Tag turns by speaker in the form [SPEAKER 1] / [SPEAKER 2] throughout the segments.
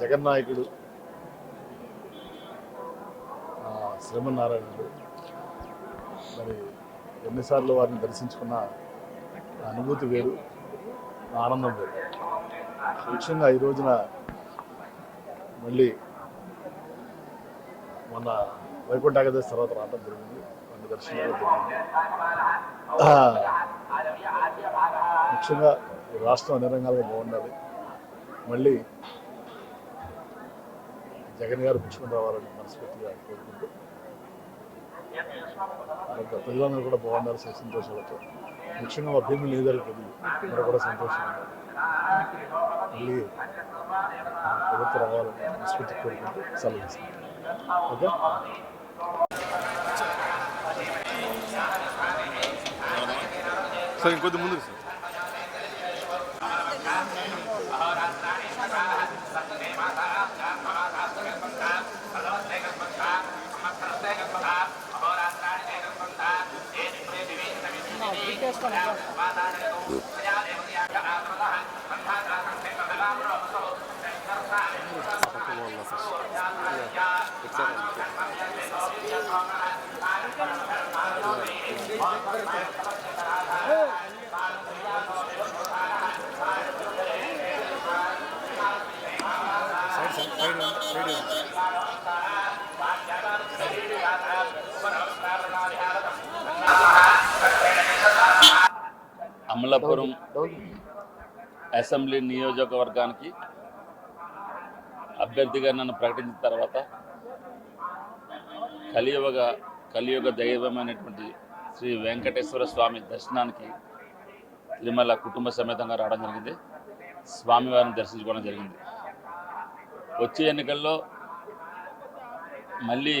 [SPEAKER 1] జగన్ జగన్నాయకుడు శ్రీమన్నారాయణుడు. మరి ఎన్నిసార్లు వారిని దర్శించుకున్న అనుభూతి వేరు ఆనందం వేరు. ముఖ్యంగా ఈ రోజున మళ్ళీ మొన్న వైకుంఠ ఏకాదశి తర్వాత రావడం జరిగింది. రెండు దర్శనాలు జరిగింది ముఖ్యంగా రాష్ట్రం అన్ని రంగాలుగా బాగుండాలి. మళ్ళీ జగన్ గారు పుచ్చుకుని రావాలని మనస్ఫూర్తిగా కోరుకుంటూ ఇంకా ప్రజలందరూ కూడా బాగున్నారు సంతోషాలతో. ముఖ్యంగా మా భీములు నియోజకవర్గ ప్రజలు అందరూ కూడా సంతోషంగా మళ్ళీ ప్రభుత్వం రావాలని మనస్ఫూర్తి కోరుకుంటూ సెలవు ఓకే?
[SPEAKER 2] సార్ ఇంకొద్ది ముందు సార్.
[SPEAKER 3] అమలాపురం అసెంబ్లీ నియోజకవర్గానికి అభ్యర్థిగా నన్ను ప్రకటించిన తర్వాత కలియుగ కలియుగ దైవమైనటువంటి శ్రీ వెంకటేశ్వర స్వామి దర్శనానికి తిరుమల కుటుంబ సమేతంగా రావడం జరిగింది. స్వామివారిని దర్శించుకోవడం జరిగింది. వచ్చే ఎన్నికల్లో మళ్ళీ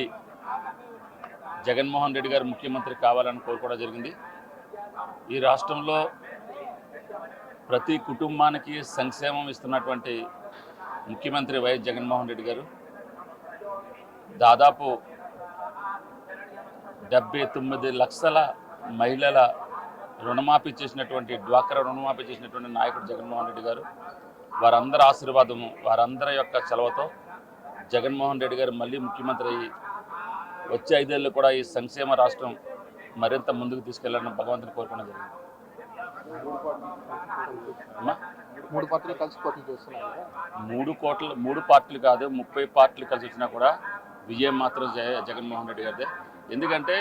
[SPEAKER 3] జగన్మోహన్ రెడ్డి గారు ముఖ్యమంత్రి కావాలని కోరుకోవడం జరిగింది. ఈ రాష్ట్రంలో ప్రతి కుటుంబానికి సంక్షేమం ఇస్తున్నటువంటి ముఖ్యమంత్రి వైఎస్ జగన్మోహన్ రెడ్డి గారు దాదాపు డెబ్బై తొమ్మిది లక్షల మహిళల రుణమాఫీ చేసినటువంటి డ్వాక్రా రుణమాఫీ చేసినటువంటి నాయకుడు జగన్మోహన్ రెడ్డి గారు. వారందరి ఆశీర్వాదము వారందరి యొక్క చలవతో జగన్మోహన్ రెడ్డి గారు మళ్ళీ ముఖ్యమంత్రి అయ్యి వచ్చే ఐదేళ్ళు కూడా ఈ సంక్షేమ రాష్ట్రం మరింత ముందుకు తీసుకెళ్ళాలని భగవంతుని కోరుకోవడం జరిగింది
[SPEAKER 2] మూడు పార్టీలు కలిసి పోటీ చేస్తున్నారు
[SPEAKER 3] మూడు కోట్ల మూడు పార్టీలు కాదు ముప్పై పార్టీలు కలిసి వచ్చినా కూడా విజయం మాత్రం జయ జగన్మోహన్ రెడ్డి గారిదే. ఎందుకంటే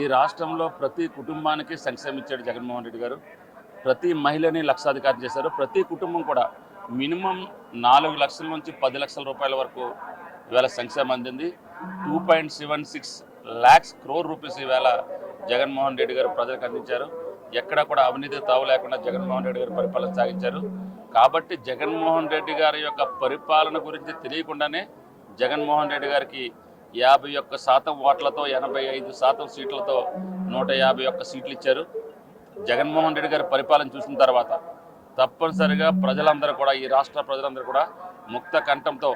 [SPEAKER 3] ఈ రాష్ట్రంలో ప్రతి కుటుంబానికి సంక్షేమం ఇచ్చాడు జగన్మోహన్ రెడ్డి గారు. ప్రతి మహిళని లక్షాధికారం చేశారు. ప్రతి కుటుంబం కూడా మినిమం నాలుగు లక్షల నుంచి పది లక్షల రూపాయల వరకు ఇవాళ సంక్షేమం అందింది. Two point seven six lakhs crore rupees ఈవేళ జగన్మోహన్ రెడ్డి గారు ప్రజలకు అందించారు. ఎక్కడ కూడా అవినీతి తావు లేకుండా జగన్మోహన్ రెడ్డి గారు పరిపాలన సాగించారు. కాబట్టి జగన్మోహన్ రెడ్డి గారి యొక్క పరిపాలన గురించి తెలియకుండానే జగన్మోహన్ రెడ్డి గారికి యాభై ఒక్క శాతం ఓట్లతో ఎనభై ఐదు శాతం సీట్లతో నూట యాభై ఒక్క సీట్లు ఇచ్చారు. జగన్మోహన్ రెడ్డి గారి పరిపాలన చూసిన తర్వాత తప్పనిసరిగా ప్రజలందరూ కూడా ఈ రాష్ట్ర ప్రజలందరూ కూడా ముక్త కంఠంతో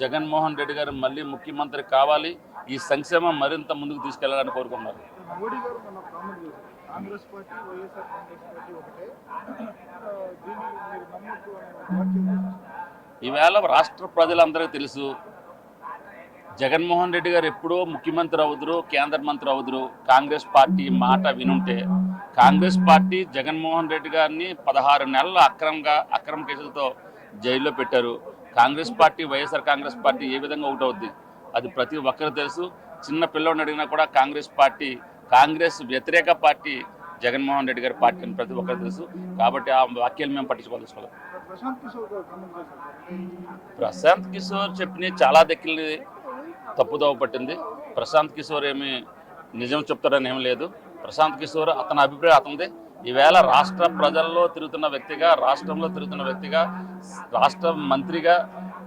[SPEAKER 3] జగన్మోహన్ రెడ్డి గారు మళ్ళీ ముఖ్యమంత్రి కావాలి. ఈ సంక్షేమం మరింత ముందుకు తీసుకెళ్ళాలని కోరుకున్నారు
[SPEAKER 2] మోడీ గారు మన కామెంట్ చేశారు. Congress party YSR Congress party ఒకటే. దీన్ని మీరు నమ్మొద్దు అనే
[SPEAKER 3] ఈవేళ రాష్ట్ర ప్రజలందరికీ తెలుసు జగన్మోహన్ రెడ్డి గారు ఎప్పుడో ముఖ్యమంత్రి అవుదురు కేంద్ర మంత్రి అవుదురు. కాంగ్రెస్ పార్టీ మాట వినుంటే కాంగ్రెస్ పార్టీ జగన్మోహన్ రెడ్డి గారిని పదహారు నెలలు అక్రమంగా అక్రమ కేసులతో జైల్లో పెట్టారు. Congress party YSR Congress party ఏ విధంగా ఒకటవుద్ది? అది ప్రతి ఒక్కరు తెలుసు. చిన్న పిల్లవాడిని అడిగినా కూడా కాంగ్రెస్ పార్టీ కాంగ్రెస్ వ్యతిరేక పార్టీ జగన్మోహన్ రెడ్డి గారి పార్టీ అని ప్రతి ఒక్కరు తెలుసు. కాబట్టి ఆ వాక్యాలు మేము పట్టించుకోదలుచుకోవాలి
[SPEAKER 2] ప్రశాంత్ కిషోర్
[SPEAKER 3] చెప్పిన చాలా దక్కిల్ని తప్పుదోవ పట్టింది. ప్రశాంత్ కిషోర్ ఏమి నిజం చెప్తాడని ఏం లేదు. ప్రశాంత్ కిషోర్ అతని అభిప్రాయం అతనిది. ఈవేళ రాష్ట్ర ప్రజల్లో తిరుగుతున్న వ్యక్తిగా రాష్ట్రంలో తిరుగుతున్న వ్యక్తిగా రాష్ట్ర మంత్రిగా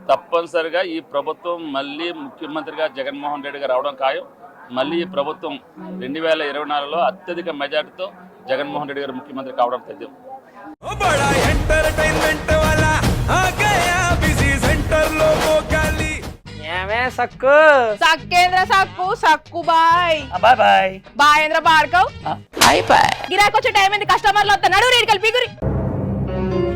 [SPEAKER 3] తప్పనిసరిగా ఈ ప్రభుత్వం మళ్ళీ ముఖ్యమంత్రిగా జగన్మోహన్ రెడ్డి గారు రావడం ఖాయం. మళ్ళీ ప్రభుత్వం రెండు వేల ఇరవై నాలుగులో అత్యధిక మెజార్టీతో జగన్మోహన్ రెడ్డి గారు ముఖ్యమంత్రి కావడం తథ్యం
[SPEAKER 4] ఏమే సక్కు?
[SPEAKER 5] సక్కేంద్ర సక్కు సక్కు బాయ్.
[SPEAKER 4] బాయ్ బాయ్.
[SPEAKER 5] బాయేంద్ర భార్గవ్
[SPEAKER 4] బాయ్ బాయ్.
[SPEAKER 5] గిరాకొచ్చే టైం ఏంది? కస్టమర్లు వస్తా నడు రేడికల్ పిగురి